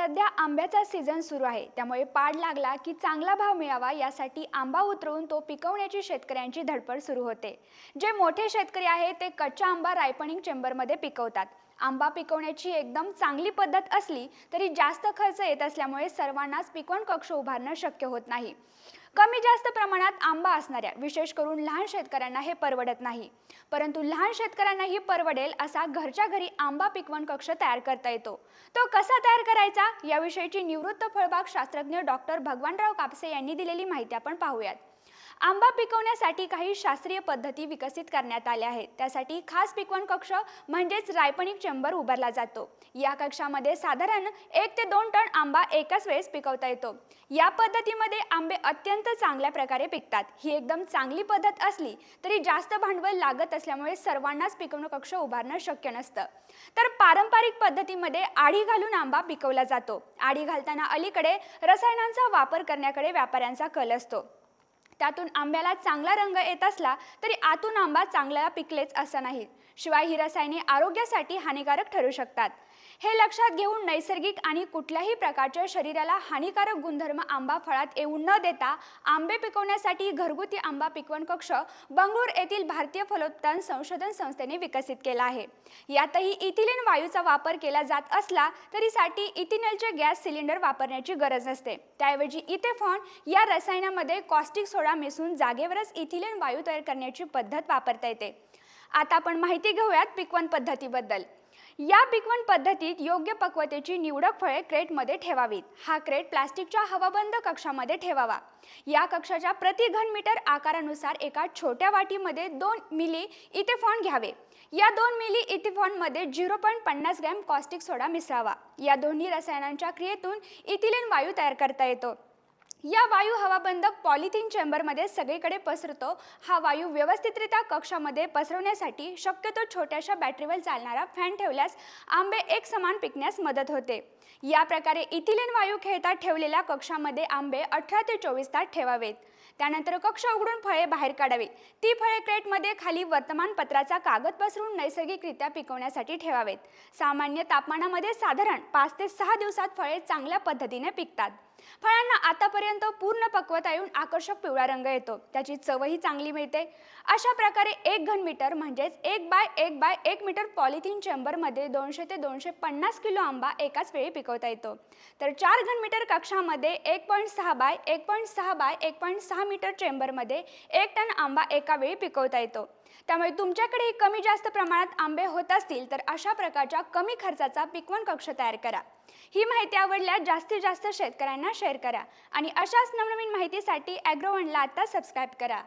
सध्या आंब्याचा सीझन सुरू आहे. त्यामुळे पाड लागला की चांगला भाव मिळावा यासाठी आंबा उतरवून तो पिकवण्याची शेतकऱ्यांची धडपड सुरू होते. जे मोठे शेतकरी आहेत ते कच्चा आंबा रायपणिंग चेंबरमध्ये पिकवतात. आंबा पिकवण्याची एकदम चांगली पद्धत असली तरी जास्त खर्च येत असल्यामुळे सर्वांनाच पिकवण कक्ष उभारणं शक्य होत नाही. कमी जास्त प्रमाणात आंबा असणाऱ्या विशेष करून लहान शेतकऱ्यांना हे परवडत नाही. परंतु लहान शेतकऱ्यांनाही परवडेल असा घरच्या घरी आंबा पिकवण कक्ष तयार करता येतो. तो कसा तयार करायचा? याविषयीची निवृत्त फळबाग शास्त्रज्ञ डॉक्टर भगवानराव कापसे यांनी दिलेली माहिती आपण पाहूयात. आंबा पिकवण्यासाठी काही शास्त्रीय पद्धती विकसित करण्यात आल्या आहेत. त्यासाठी खास पिकवण कक्ष म्हणजेच रायपणिक चेंबर उभारला जातो. या कक्षामध्ये साधारण एक ते दोन टन आंबा एकाच वेळेस पिकवता येतो. या पद्धतीमध्ये आंबे अत्यंत चांगल्या प्रकारे पिकतात. ही एकदम चांगली पद्धत असली तरी जास्त भांडवल लागत असल्यामुळे सर्वांनाच पिकवण कक्ष उभारणं शक्य नसतं. तर पारंपरिक पद्धतीमध्ये आडी घालून आंबा पिकवला जातो. आडी घालताना अलीकडे रसायनांचा वापर करण्याकडे व्यापाऱ्यांचा कल असतो. त्यातून आंब्याला चांगला रंग येत असला तरी आतून आंबा चांगला पिकलेच असं नाही. शिवाय ही रसायने आरोग्यासाठी हानिकारक ठरू शकतात. हे लक्षात घेऊन नैसर्गिक आणि कुठल्याही प्रकारच्या शरीराला हानिकारक गुणधर्म आंबा फळात येऊ न देता आंबे पिकवण्यासाठी घरगुती आंबा पिकवण कक्ष बंगळूर येथील भारतीय फलोत्पादन संशोधन संस्थेने विकसित केला आहे. यातही इथिलिन वायूचा वापर केला जात असला तरी साठी इथिनलचे गॅस सिलेंडर वापरण्याची गरज नसते. त्याऐवजी इथेफॉन या रसायनामध्ये कॉस्टिक सोडा मिसळून जागेवरच इथिलिन वायू तयार करण्याची पद्धत वापरता येते. आता आपण माहिती घेऊयात पिकवण पद्धतीबद्दल. या पिकवण पद्धतीत योग्य पक्वतेची निवडक फळे क्रेटमध्ये ठेवावीत. हा क्रेट प्लास्टिकच्या हवाबंद कक्षामध्ये ठेवावा. या कक्षाच्या प्रति घन मीटर आकारानुसार एका छोट्या वाटीमध्ये दोन मिली इथेफॉन घ्यावे. या दोन मिली इथेफॉनमध्ये झिरो पॉईंट पन्नास ग्रॅम कॉस्टिक सोडा मिसळावा. या दोन्ही रसायनांच्या क्रियेतून इथिलिन वायू तयार करता येतो. या वायू हवाबंद पॉलिथिन चेंबरमध्ये सगळीकडे पसरतो. हा वायू व्यवस्थितरित्या कक्षामध्ये पसरवण्यासाठी शक्यतो छोट्याशा बॅटरीवर चालणारा फॅन ठेवल्यास आंबे एक समान पिकण्यास मदत होते. या प्रकारे इथिलिन वायू खेळता ठेवलेल्या कक्षामध्ये आंबे अठरा ते चोवीस तास ठेवावेत. त्यानंतर कक्ष उघडून फळे बाहेर काढावी. ती फळे क्रेटमध्ये खाली वर्तमानपत्राचा कागद पसरून नैसर्गिकरित्या पिकवण्यासाठी ठेवावेत. सामान्य तापमानामध्ये साधारण पाच ते सहा दिवसात फळे चांगल्या पद्धतीने पिकतात. फळांना आतापर्यंत पूर्ण पक्वता येऊन आकर्षक पिवळा रंग येतो. त्याची चवही चांगली मिळते. अशा प्रकारे एक घन मीटर म्हणजेच एक बाय एक बाय एक मीटर पॉलिथिन चेंबरमध्ये दोनशे ते दोनशे पन्नास किलो आंबा एकाच वेळी पिकवता येतो. तर चार घन मीटर कक्षामध्ये एक पॉईंट सहा बाय एक पॉईंट सहा बाय एक पॉईंट सहा मीटर चेंबरमध्ये एक टन आंबा एका वेळी पिकवता येतो. त्यामुळे तुमच्याकडे कमी जास्त प्रमाणात आंबे होत असतील तर अशा प्रकारच्या कमी खर्चाचा पिकवण कक्ष तयार करा. ही माहिती आवडल्यास जास्तीत जास्त शेतकऱ्यांना शेअर करा आणि अशाच नवनवीन माहितीसाठी ॲग्रोवनला आता सबस्क्राईब करा.